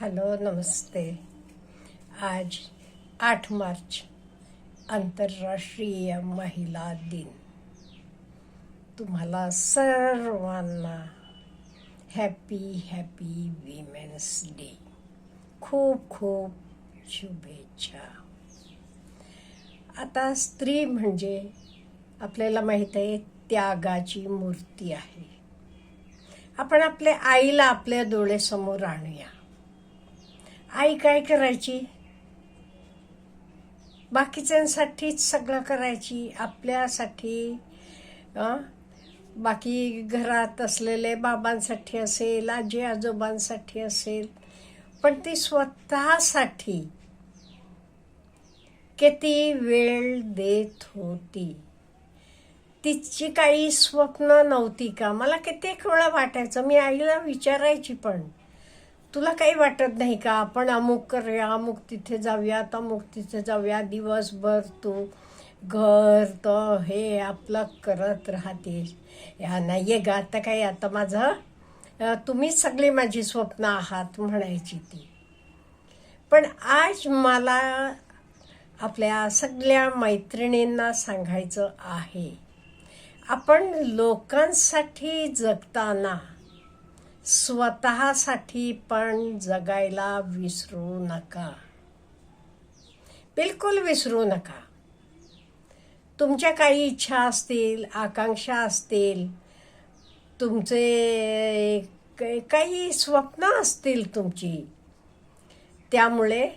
Hello नमस्ते. आज आठ मार्च आंतरराष्ट्रीय महिला दिन. तुम्हाला सर्वांना हॅपी हॅपी विमेन्स डे खूप खूप शुभेच्छा. आता स्त्री म्हणजे आपल्याला माहीत आहे त्यागाची मूर्ती आहे. आपण आपल्या आईला आपल्या डोळ्यासमोर आणूया. आई काय करायची? बाकीच्यांसाठीच सगळं करायची आपल्यासाठी बाकी घरात असलेले बाबांसाठी असेल आजी आजोबांसाठी असेल पण ती स्वतःसाठी किती वेळ देत होती? तिची काही स्वप्न नव्हती का? मला कित्येक वेळा वाटायचं मी आईला विचारायची पण. तुला काही वाटत नाही का? आपण अमुक करूया अमुक तिथे जाऊयात अमुक तिथे जाऊया. दिवसभर तू घर तो हे आपलं करत राहतेस या नाही आहे ग. आता काही आता माझं तुम्हीच सगळी माझी स्वप्न आहात म्हणायची ती. पण आज मला आपल्या सगळ्या मैत्रिणींना सांगायचं आहे. आपण लोकांसाठी जगताना स्वतःसाठी पण जगायला विसरू नका. बिलकुल विसरू नका. तुमच्या काही इच्छा असतील आकांक्षा असतील तुमचे काही स्वप्न असतील तुमची त्यामुळे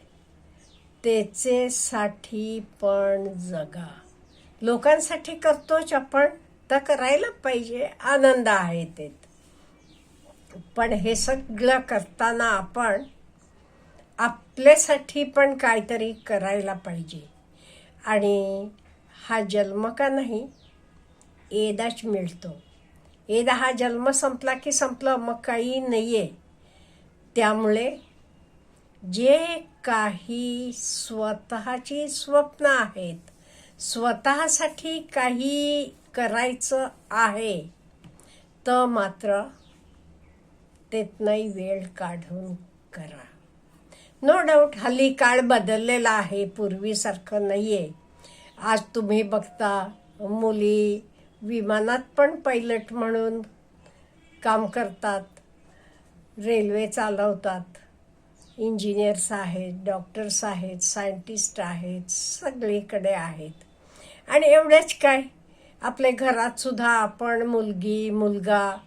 त्याचेसाठी पण जगा. लोकांसाठी करतोच आपण तर करायला पाहिजे आनंद आहे ते पण हे सगळं करताना आपण आपल्यासाठी पण काहीतरी करायला पाहिजे. आणि हा जन्म का नाही? एदाच मिळतो. एदा हा जन्म संपला की संपलं मग काही नाही आहे त्यामुळे जे काही स्वतःची स्वप्न आहेत स्वतःसाठी काही करायचं आहे तर मात्र नाही वेळ काढून करा. नो डाऊट हल्ली काळ बदललेला आहे पूर्वीसारखं नाही आहे आज तुम्ही बघता मुली विमानात पण पायलट म्हणून काम करतात रेल्वे चालवतात इंजिनियर्स आहेत डॉक्टर्स आहेत सायंटिस्ट आहेत सगळीकडे आहेत. आणि एवढेच काय? आपल्या घरातसुद्धा आपण मुलगी मुलगा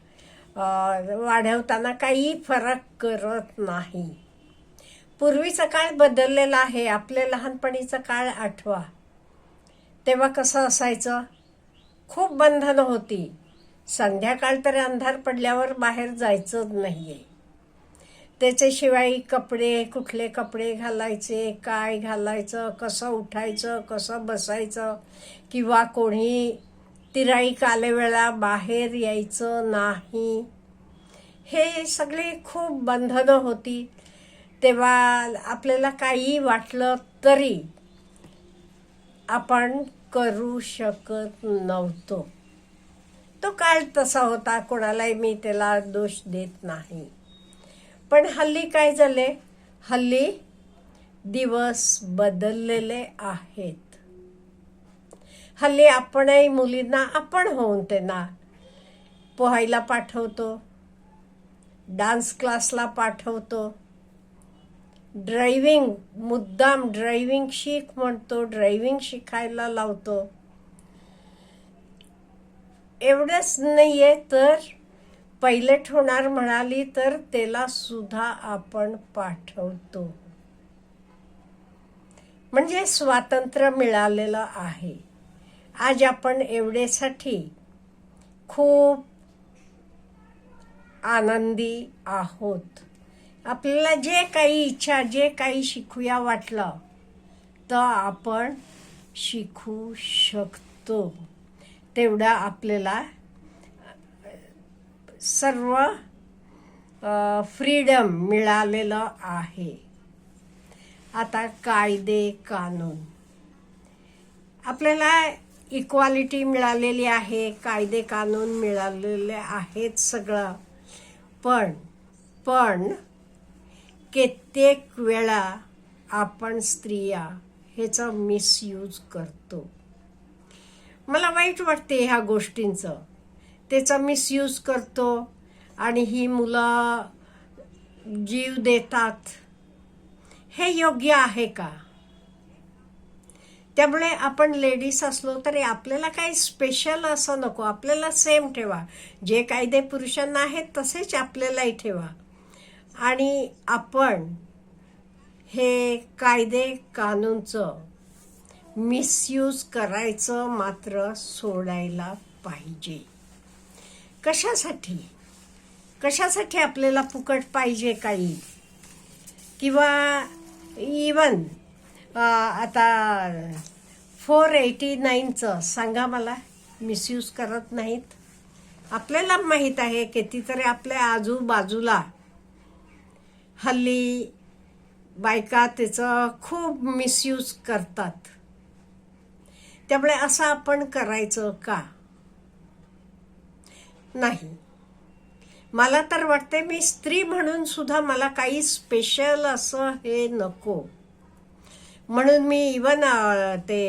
वाढवताना काही फरक करत नाही. पूर्वीचा काळ बदललेला आहे. आपल्या लहानपणीचा काळ आठवा. तेव्हा कसं असायचं? खूप बंधनं होती. संध्याकाळ तरी अंधार पडल्यावर बाहेर जायचंच नाही आहे त्याच्याशिवाय कपडे कुठले कपडे घालायचे काय घालायचं कसं उठायचं कसं बसायचं किंवा कोणी तिराई कालवेळा वेळा बाहेर यायचं नाही. हे सगळी खूप बंधनं होती. तेव्हा आपल्याला काही वाटलं तरी आपण करू शकत नव्हतो. तो काळ तसा होता कोणालाही मी त्याला दोष देत नाही. पण हल्ली काय झाले? हल्ली दिवस बदललेले आहेत. हल्ली आपणही मुलींना आपण होऊन त्यांना पोहायला पाठवतो डान्स क्लासला पाठवतो. ड्रायव्हिंग मुद्दाम ड्रायव्हिंग शिक म्हणतो ड्रायव्हिंग शिकायला लावतो. एवढंच नाही आहे तर पायलट होणार म्हणाली तर त्याला सुद्धा आपण पाठवतो. म्हणजे स्वातंत्र्य मिळालेलं आहे. आज आपण एवढेसाठी खूप आनंदी आहोत. आपल्याला जे काही इच्छा जे काही शिकूया वाटलं तर आपण शिकू शकतो. तेवढं आपल्याला सर्व फ्रीडम मिळालेलं आहे. आता कायदे कानून. आपल्याला इक्वालिटी मिळालेली आहे कायदे कानून मिळालेले आहेत सगळं. पण पण कित्येक वेळा आपण स्त्रिया ह्याचा मिसयूज करतो. मला वाईट वाटते ह्या गोष्टींचं. त्याचा मिसयूज करतो आणि ही मुलं जीव देतात. हे योग्य आहे का? त्यामुळे आपण लेडीज असलो तरी आपल्याला काही स्पेशल असं नको. आपल्याला सेम ठेवा. जे कायदे पुरुषांना आहेत तसेच आपल्यालाही ठेवा. आणि आपण हे कायदे कानूनचं मिसयूज करायचं मात्र सोडायला पाहिजे. कशासाठी? कशासाठी आपल्याला फुकट पाहिजे काही? किंवा इवन आता फोर एटी नाईनचं सांगा मला. मिसयूज करत नाहीत. आपल्याला माहीत आहे कितीतरी आपल्या आजूबाजूला हल्ली बायका त्याचं खूप मिसयूज करतात. त्यामुळे असं आपण करायचं का? नाही. मला तर वाटते मी स्त्री म्हणून सुद्धा मला काही स्पेशल असं हे नको. म्हणून मी इवन ते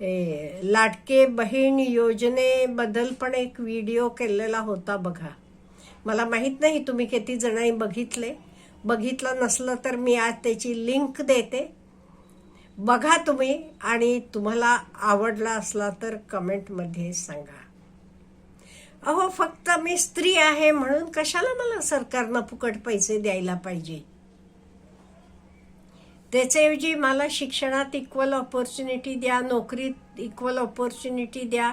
लाटके लाडके बहीण योजनेबद्दल पण एक व्हिडिओ केलेला होता बघा. मला माहीत नाही तुम्ही किती जणांनी बघितले. बघितलं नसलं तर मी आज त्याची लिंक देते. बघा तुम्ही आणि तुम्हाला आवडला असला तर कमेंटमध्ये सांगा. अहो फक्त मी स्त्री आहे म्हणून कशाला मला सरकारनं फुकट पैसे द्यायला पाहिजे? त्याच्याऐवजी मला शिक्षणात इक्वल ऑपॉर्च्युनिटी द्या नोकरीत इक्वल ऑपॉर्च्युनिटी द्या.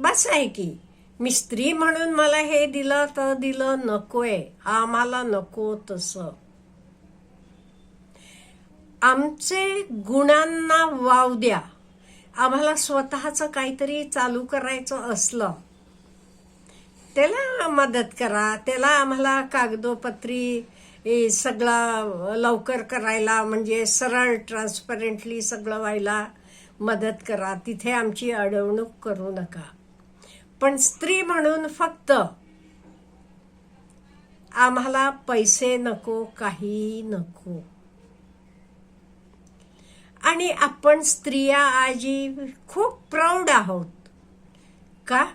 बस आहे की. मी स्त्री म्हणून मला हे दिलं तर दिलं नकोय. आम्हाला नको तसं. आमचे गुणांना वाव द्या. आम्हाला स्वतःचं काहीतरी चालू करायचं असलं. त्याला मदत करा. त्याला आम्हाला कागदोपत्री सगळं लवकर करायला म्हणजे सरळ ट्रान्सपरंटली सगळं व्हायला मदत करा. तिथे आमची अडवणूक करू नका. पण स्त्री म्हणून फक्त आम्हाला पैसे नको काही नको. आणि आपण स्त्रिया आजी खूप प्राऊड आहोत. का?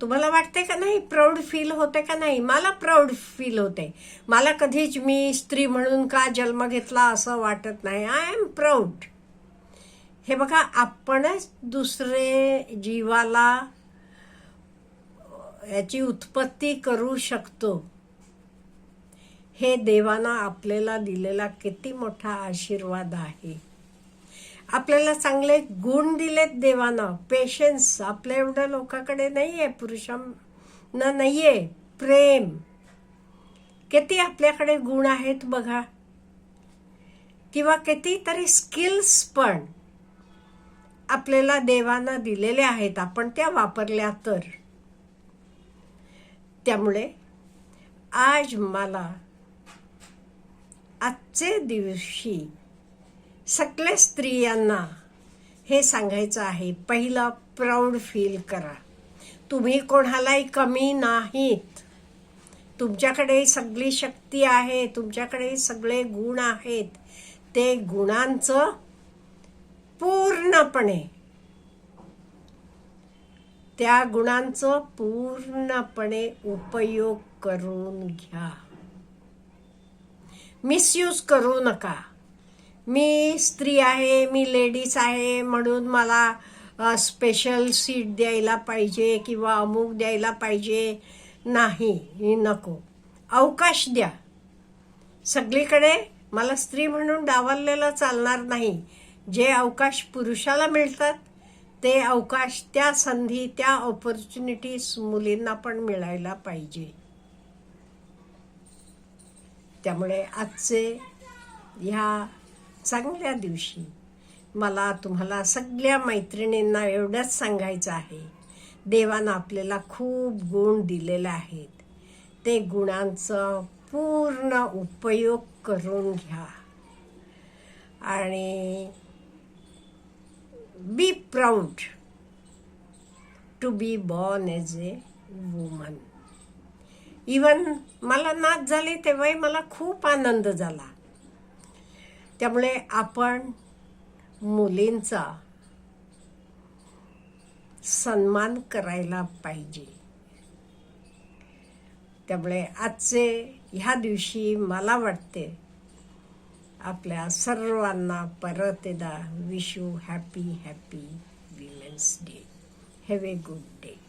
तुम्हाला वाटते का नाही? प्राऊड फील होते का नाही? मला प्राऊड फील होते मला कधीच मी स्त्री म्हणून का जन्म घेतला असं वाटत नाही. आय एम प्राऊड हे बघा आपणच दुसरे जीवाला याची उत्पत्ती करू शकतो. हे देवानं आपल्याला दिलेला किती मोठा आशीर्वाद आहे. आपल्याला चांगले गुण दिलेत देवानं. पेशन्स आपल्या एवढ्या लोकांकडे आहे पुरुषांना नाही आहे प्रेम. किती आपल्याकडे गुण आहेत बघा. किंवा कितीतरी स्किल्स पण आपल्याला देवानं दिलेले आहेत. आपण त्या वापरल्या तर. त्यामुळे आज मला आजचे दिवशी सगळ्या स्त्रियांना हे सांगायचं आहे पहिलं प्राऊड फील करा. तुम्ही कोणालाही कमी नाहीत. तुमच्याकडे सगळी शक्ती आहे तुमच्याकडे सगळे गुण आहेत. ते गुणांचं पूर्णपणे त्या गुणांचं पूर्णपणे उपयोग करून घ्या. मिसयूज करू नका. मी स्त्री आहे मी लेडीज आहे म्हणून मला स्पेशल सीट द्यायला पाहिजे किंवा अमुक द्यायला पाहिजे नाही नको. अवकाश द्या. सगळीकडे मला स्त्री म्हणून डावललेलं चालणार नाही. जे अवकाश पुरुषाला मिळतात ते अवकाश त्या संधी त्या ऑपॉर्च्युनिटीज मुलींना पण मिळायला पाहिजे. त्यामुळे आजचे ह्या चांगल्या दिवशी मला तुम्हाला सगळ्या मैत्रिणींना एवढंच सांगायचं आहे. देवानं आपल्याला खूप गुण दिलेले आहेत. ते गुणांचं पूर्ण उपयोग करून घ्या. आणि be proud to be born as a woman even मला नाच झाली तेव्हाही मला खूप आनंद झाला. त्यामुळे आपण मुलींचा सन्मान करायला पाहिजे. त्यामुळे आजचे ह्या दिवशी मला वाटते आपल्या सर्वांना परत एकदा wish you happy happy women's day have a good day